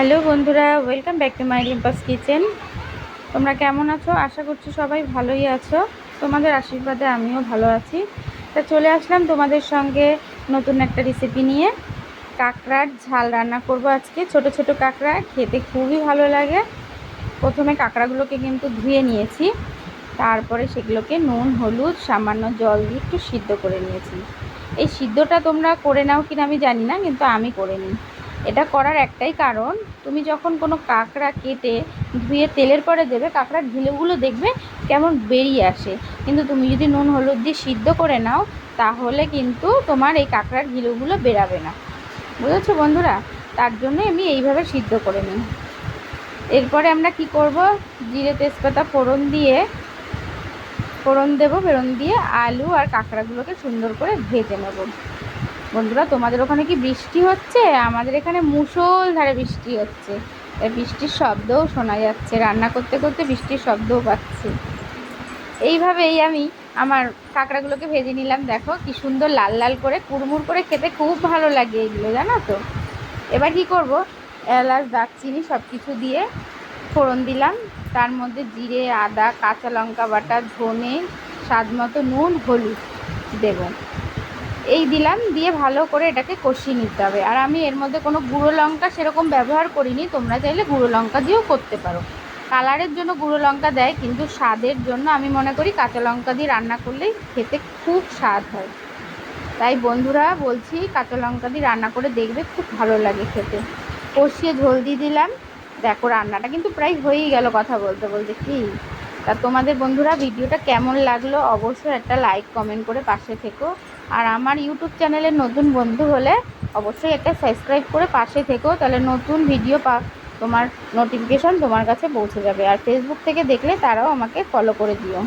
Hello বন্ধুরা welcome back to my Rimpa's kitchen তোমরা কেমন আছো? আশা করছি সবাই ভালোই আছো। তোমাদের আশীর্বাদে আমিও ভালো আছি। তা চলে আসলাম তোমাদের সঙ্গে নতুন একটা রেসিপি নিয়ে। কাঁকড়ার ঝাল রান্না করব আজকে। ছোট ছোট কাঁকড়া, খেতে খুবই ভালো লাগে। প্রথমে কাঁকড়াগুলোকে কিন্তু ধুয়ে নিয়েছি। তারপরে সেগুলোকে নুন, হলুদ, সামান্য জল দিয়ে একটু সিদ্ধ করে নিয়েছি। এই সিদ্ধটা তোমরা করে নাও কিনা আমি জানি না, কিন্তু আমি করে নিই। এটা করার একটাই কারণ, তুমি যখন কোনো কাঁকড়া কেটে ধুয়ে তেলের পরে দেবে, কাঁকড়ার ঢিলেগুলো দেখবে কেমন বেরিয়ে আসে। কিন্তু তুমি যদি নুন, হলুদ দিয়ে সিদ্ধ করে নাও, তাহলে কিন্তু তোমার এই কাঁকড়ার ঢিলেগুলো বেরাবে না। বুঝেছ বন্ধুরা? তার জন্য আমি এইভাবে সিদ্ধ করে নিই। এরপরে আমরা কি করব? জিরে তেজপাতা ফোড়ন দিয়ে, ফোড়ন দেবো, ফোড়ন দিয়ে আলু আর কাঁকড়াগুলোকে সুন্দর করে ভেজে নেব। বন্ধুরা, তোমাদের ওখানে কি বৃষ্টি হচ্ছে? আমাদের এখানে মুষলধারে বৃষ্টি হচ্ছে। বৃষ্টির শব্দও শোনা যাচ্ছে। রান্না করতে করতে বৃষ্টির শব্দও পাচ্ছি। এইভাবেই আমি আমার কাঁকড়াগুলোকে ভেজে নিলাম। দেখো কি সুন্দর লাল লাল করে, কুড়মুড় করে খেতে খুব ভালো লাগে এগুলো জানো তো? এবার কি করব? এলাচ, দারচিনি সব কিছু দিয়ে ফোড়ন দিলাম। তার মধ্যে জিরে, আদা, কাঁচা লঙ্কা বাটা, ধনে স্বাদ মতো নুন, হলুদ দেবো। এই দিলাম, দিয়ে ভালো করে এটাকে কষিয়ে নিতে হবে। আর আমি এর মধ্যে কোনো গুঁড়ো লঙ্কা সেরকম ব্যবহার করিনি, তোমরা চাইলে গুঁড়ো লঙ্কা দিয়েও করতে পারো। কালারের জন্য গুঁড়ো লঙ্কা দেয়, কিন্তু স্বাদের জন্য আমি মনে করি কাঁচা লঙ্কা দিয়ে রান্না করলেই খেতে খুব স্বাদ হয়। তাই বন্ধুরা, বলছি কাঁচা লঙ্কা দিয়ে রান্না করে দেখবে খুব ভালো লাগে খেতে। কষিয়ে ঝোল দিয়ে দিলাম। দেখো, রান্নাটা কিন্তু প্রায় হয়েই গেল কথা বলতে বলতে। কি? তা তোমাদের বন্ধুরা, ভিডিওটা কেমন লাগল? অবশ্যই একটা লাইক কমেন্ট করে পাশে থেকো। আর আমার ইউটিউব চ্যানেলের নতুন বন্ধু হলে অবশ্যই একটা সাবস্ক্রাইব করে পাশে থেকেও তাহলে নতুন ভিডিও পা, তোমার নোটিফিকেশান তোমার কাছে পৌঁছে যাবে। আর ফেসবুক থেকে দেখলে তারাও আমাকে ফলো করে দিও।